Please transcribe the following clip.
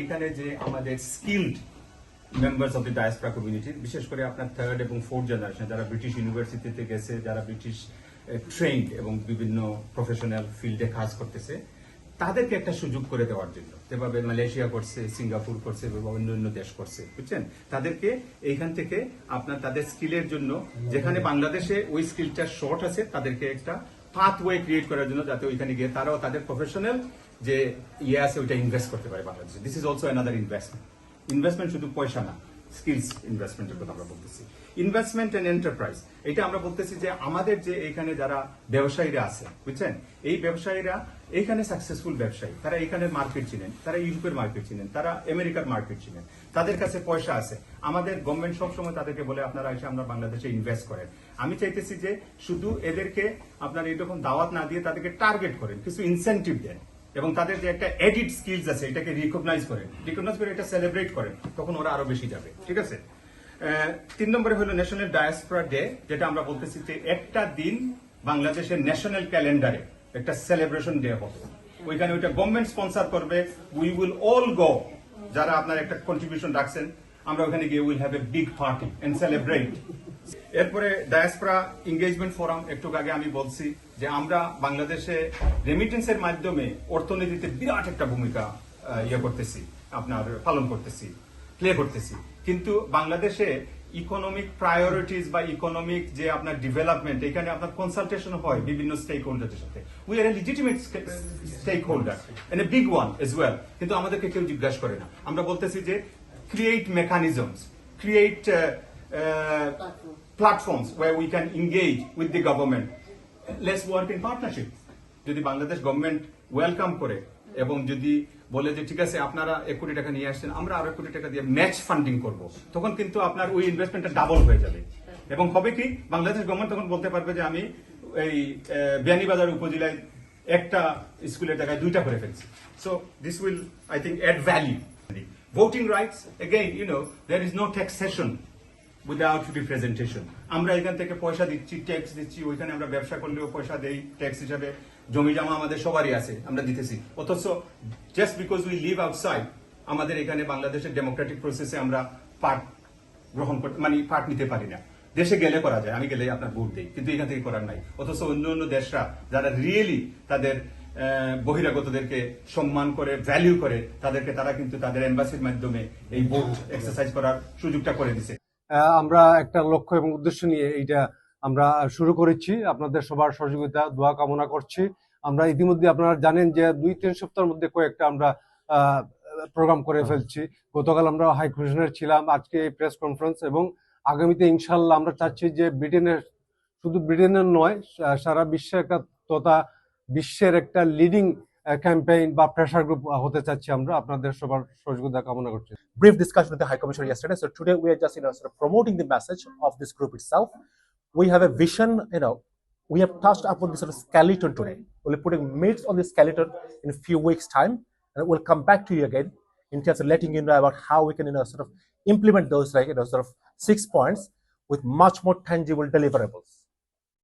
এইখানে যে আমাদের skilled members of the diaspora community বিশেষ করে আপনার থার্ড এবং ফোর্থ জেনারেশন যারা ব্রিটিশ ইউনিভার্সিটিতে গেছে, যারা ব্রিটিশ ট্রেন্ড এবং বিভিন্ন প্রফেশনাল ফিল্ডে কাজ করতেছে, তাদেরকে একটা সুযোগ করে দেওয়ার জন্য। যেভাবে মালয়েশিয়া করছে, সিঙ্গাপুর করছে অন্য অন্য দেশ করছে, বুঝছেন? তাদেরকে এইখান থেকে আপনার তাদের স্কিলের জন্য, যেখানে বাংলাদেশে ওই স্কিলটা শর্ট আছে, তাদেরকে একটা পাথওয়ে ক্রিয়েট করার জন্য যাতে ওইখানে গিয়ে তারাও তাদের প্রফেশনাল যে ইয়ে আছে, ওইটা ইনভেস্ট করতে পারে বাংলাদেশে। This is also another investment investment শুধু পয়সা না। স্কিলস ইনভেস্টমেন্টের কথা আমরা বলতেছি। ইনভেস্টমেন্ট এন্ড এন্টারপ্রাইজ এটা আমরা বলতেছি যে আমাদের যে এখানে যারা ব্যবসায়ীরা আছে, বুঝছেন? এই ব্যবসায়ীরা এইখানে সাকসেসফুল ব্যবসায়ী। তারা এখানে মার্কেট চিনেন, তারা ইউরোপের মার্কেট চিনেন, তারা আমেরিকার মার্কেট চিনেন। তাদের কাছে পয়সা আছে। আমাদের গভর্নমেন্ট সবসময় তাদেরকে বলে, আপনারা এসে আমরা বাংলাদেশে ইনভেস্ট করেন। আমি চাইতেছি যে শুধু এদেরকে আপনার এরকম দাওয়াত না দিয়ে তাদেরকে টার্গেট করেন, কিছু ইনসেন্টিভ দেন। এবং তাদের যে একটা এডিট স্কিলস আছে, এটাকে রিকগনাইজ করেন রিকগনাইজ করে এটা সেলিব্রেট করেন তখন ওরা আরও বেশি যাবে, ঠিক আছে? তিন নম্বরে হলো ন্যাশনাল ডায়াসপোরা ডে যেটা আমরা বলতেছি যে একটা দিন বাংলাদেশের ন্যাশনাল ক্যালেন্ডারে একটা সেলিব্রেশন ডে হবে। ওইখানে ওইটা গভর্নমেন্ট স্পন্সর করবে উই উইল অল গো যারা আপনার একটা কন্ট্রিবিউশন রাখছেন আমরা ওখানে গিয়ে will have a big party and celebrate এরপরে ডায়াসপোরা এঙ্গেজমেন্ট ফোরাম একটু আগে আমি বলছি যে আমরা বাংলাদেশে রেমিটেন্সের মাধ্যমে অর্থনীতিতে বিরাট একটা ভূমিকা ইয়ে করতেছি, আপনার পালন করতেছি প্লে করতেছি। কিন্তু বাংলাদেশে ইকোনমিক প্রায়োরিটিস বা ইকোনমিক যে আপনার ডেভেলপমেন্ট এখানে আপনার কনসালটেশন হয় বিভিন্ন স্টেক হোল্ডারের সাথে। We are a legitimate stakeholder and a big one as well কিন্তু আমাদেরকে কেউ জিজ্ঞাসা করে না। আমরা বলতেছি যে create mechanisms create platforms where we can engage with the government. Let's work in partnership. যদি বাংলাদেশ গভর্নমেন্ট ওয়েলকাম করে এবং যদি বলে যে, ঠিক আছে, আপনারা এক কোটি টাকা নিয়ে আসছেন, আমরা আরও কোটি টাকা দিয়ে ম্যাচ ফান্ডিং করব, তখন কিন্তু আপনার ওই ইনভেস্টমেন্টটা ডাবল হয়ে যাবে এবং হবে কি, বাংলাদেশ গভর্নমেন্ট তখন বলতে পারবে যে, আমি এই বিয়ানীবাজার উপজেলায় একটা স্কুলের জায়গায় দুইটা করে ফেলছি so this will I think add value voting rights again you know there is no taxation without representation আমরা এখান থেকে পয়সা দিচ্ছি ট্যাক্স দিচ্ছি, ওইখানে আমরা ব্যবসা করলেও পয়সা দেই ট্যাক্স হিসাবে জমি জমা আমাদের সবারই আছে, আমরা দিতেছি। অথচ just because we live outside আমাদের এখানে বাংলাদেশের ডেমোক্রেটিক প্রসেসে আমরা পার্ট গ্রহণ করতে মানে পার্ট নিতে পারি না। দেশে গেলে করা যায়, আমি গেলে আপনার ভোট দিই, কিন্তু এখান থেকে করার নাই। অথচ অন্য অন্য দেশরা, যারা রিয়েলি তাদের বহিরাগতদেরকে সম্মান করে ভ্যালিউ করে, তাদেরকে তারা কিন্তু তাদের এম্বাসির মাধ্যমে এই ভোট এক্সারসাইজ করার সুযোগটা করে দিছে। আমরা একটা লক্ষ্য এবং উদ্দেশ্য নিয়ে এইটা আমরা শুরু করেছি। আপনাদের সবার সহযোগিতা, দোয়া কামনা করছি। আমরা ইতিমধ্যে আপনারা জানেন যে দুই, তিন সপ্তাহের মধ্যে কয়েকটা আমরা প্রোগ্রাম করে ফেলছি। গতকাল আমরা হাই কমিশনার ছিলাম। আজকে এই প্রেস কনফারেন্স এবং আগামীতে ইনশাল্লাহ আমরা চাচ্ছি যে ব্রিটেনের, শুধু ব্রিটেনের নয় সারা বিশ্বে একটা তথা বিশ্বের একটা লিডিং ক্যাম্পেইন বা প্রেশার গ্রুপ হতে চাচ্ছি আমরা আপনাদের সবার সহযোগিতা কামনা করছি brief discussion with the High Commissioner yesterday. So today we are just you know sort of promoting the message of this group itself. We have a vision, you know, we have touched upon this sort of skeleton today. We'll be putting meats on the skeleton in a few weeks' time, and we'll come back to you again in terms of letting you know about how we can you know sort of implement those like you know sort of six points with much more tangible deliverables.